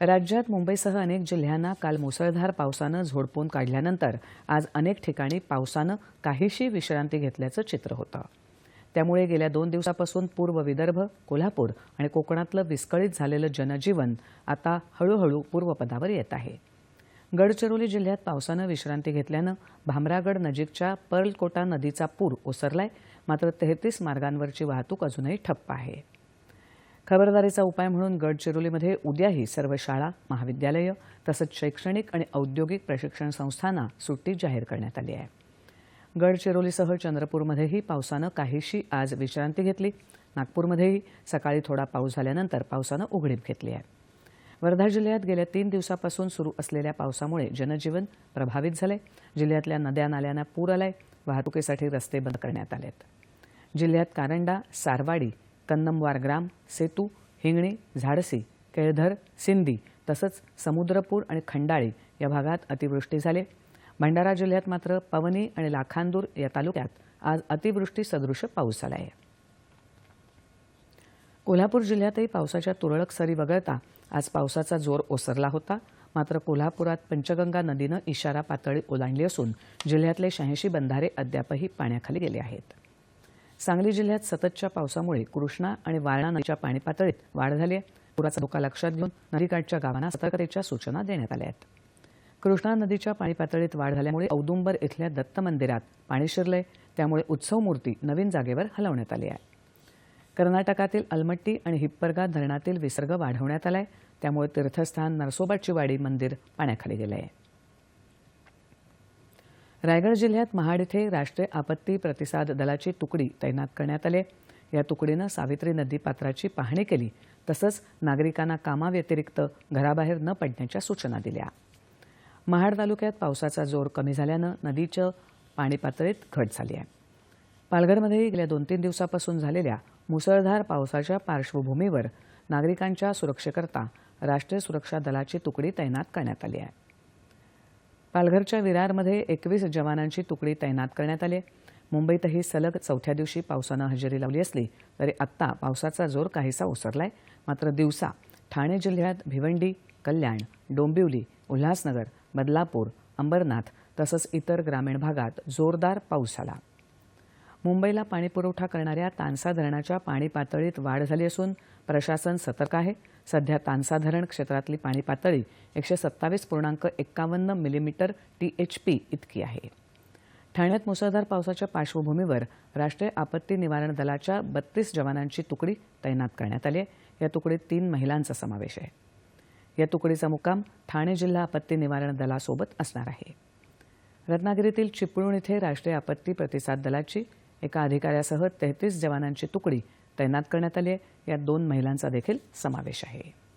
राज्यात मुंबईसह अनेक जिल्ह्यांना काल मुसळधार पावसानं झोडपून काढल्यानंतर आज अनेक ठिकाणी पावसानं काहीशी विश्रांती घेतल्याचं चित्र होतं. त्यामुळे गेल्या दोन दिवसापासून पूर्व विदर्भ कोल्हापूर आणि कोकणातलं विस्कळीत झालेलं जनजीवन आता हळूहळू पूर्वपदावर येत आहे. गडचिरोली जिल्ह्यात पावसानं विश्रांती घेतल्यानं भामरागड नजीकच्या पर्लकोटा नदीचा पूर ओसरलाय मात्र तेहतीस मार्गांवरची वाहतूक अजूनही ठप्प आहे. खबरदारीचा उपाय म्हणून गडचिरोलीमध्ये उद्याही सर्व शाळा महाविद्यालयं तसंच शैक्षणिक आणि औद्योगिक प्रशिक्षण संस्थांना सुट्टी जाहीर करण्यात आली आहे. गडचिरोलीसह चंद्रपूरमध्येही पावसानं काहीशी आज विश्रांती घेतली. नागपूरमध्येही सकाळी थोडा पाऊस झाल्यानंतर पावसानं उघडीप घेतली आहे. वर्धा जिल्ह्यात गेल्या तीन दिवसापासून सुरू असलेल्या पावसामुळे जनजीवन प्रभावित झाले जिल्ह्यातल्या नद्या नाल्यांना पूर आलाय. वाहतुकीसाठी रस्ते बंद करण्यात आलेत. जिल्ह्यात कारंडा सारवाडी कन्नमवार ग्राम सेतू हिंगणी झाडसी केळधर सिंदी तसंच समुद्रपूर आणि खंडाळी या भागात अतिवृष्टी झाली. भंडारा जिल्ह्यात मात्र पवनी आणि लाखांदूर या तालुक्यात आज अतिवृष्टी सदृश पाऊस झाला आहे. कोल्हापूर जिल्ह्यातही पावसाच्या तुरळक सरी वगळता आज पावसाचा जोर ओसरला होता. मात्र कोल्हापुरात पंचगंगा नदीनं इशारा पातळी ओलांडली असून जिल्ह्यातले शहाऐंशी बंधारे अद्यापही पाण्याखाली गेले आहेत. सांगली जिल्ह्यात सततच्या पावसामुळे कृष्णा आणि वारणा नदीच्या पाणी पातळीत वाढ झाली आहे. पुराचा धोका लक्षात घेऊन नदीकाठच्या गावांना सतर्कतेच्या सूचना देण्यात आल्या आहेत. कृष्णा नदीच्या पाणी पातळीत वाढ झाल्यामुळे औदुंबर इथल्या दत्त मंदिरात पाणी शिरलंय. त्यामुळे उत्सव मूर्ती नवीन जागेवर हलवण्यात आली आहे. कर्नाटकातील अलमट्टी आणि हिप्परगा धरणातील विसर्ग वाढवण्यात आलाय. त्यामुळे तीर्थस्थान नरसोबाची वाडी मंदिर पाण्याखाली गेलं आहे रायगड जिल्ह्यात महाड इथे राष्ट्रीय आपत्ती प्रतिसाद दलाची तुकडी तैनात करण्यात आली या तुकडीनं सावित्री नदीपात्राची पाहणी केली. तसंच नागरिकांना कामाव्यतिरिक्त घराबाहेर न पडण्याच्या सूचना दिल्या. महाड तालुक्यात पावसाचा जोर कमी झाल्यानं नदीच्या पाणी पातळीत घट झाली आहे. पालघरमध्येही गेल्या दोन तीन दिवसापासून झालेल्या मुसळधार पावसाच्या पार्श्वभूमीवर नागरिकांच्या सुरक्षेकरता राष्ट्रीय सुरक्षा दलाची तुकडी तैनात करण्यात आली आहे. पालघरच्या विरारमध्ये एकवीस जवानांची तुकडी तैनात करण्यात आली आहे. मुंबईतही सलग चौथ्या दिवशी पावसानं हजेरी लावली असली तरी आत्ता पावसाचा जोर काहीसा ओसरलाय. मात्र दिवसा ठाणे जिल्ह्यात भिवंडी कल्याण डोंबिवली उल्हासनगर बदलापूर अंबरनाथ तसंच इतर ग्रामीण भागात जोरदार पाऊस झाला. मुंबईला पाणीपुरवठा करणाऱ्या तानसा धरणाच्या पाणी पातळीत वाढ झाली असून प्रशासन सतर्क आहे. सध्या तानसा धरण क्षेत्रातली पाणी पातळी एकशे सत्तावीस पूर्णांक एक्कावन्न मिलीमीटर टी एच पी इतकी आहे. ठाण्यात मुसळधार पावसाच्या पार्श्वभूमीवर राष्ट्रीय आपत्ती निवारण दलाच्या बत्तीस जवानांची तुकडी तैनात करण्यात आली आहे. या तुकडीत तीन महिलांचा समावेश आहे. या तुकडीचा मुक्काम ठाणे जिल्हा आपत्ती निवारण दलासोबत असणार आहे. रत्नागिरीतील चिपळूण इथे राष्ट्रीय आपत्ती प्रतिसाद दलाची एका अधिकाऱ्यासह तेहतीस जवानांची तुकडी तैनात करण्यात आली आहे. यात दोन महिलांचा देखील समावेश आहे.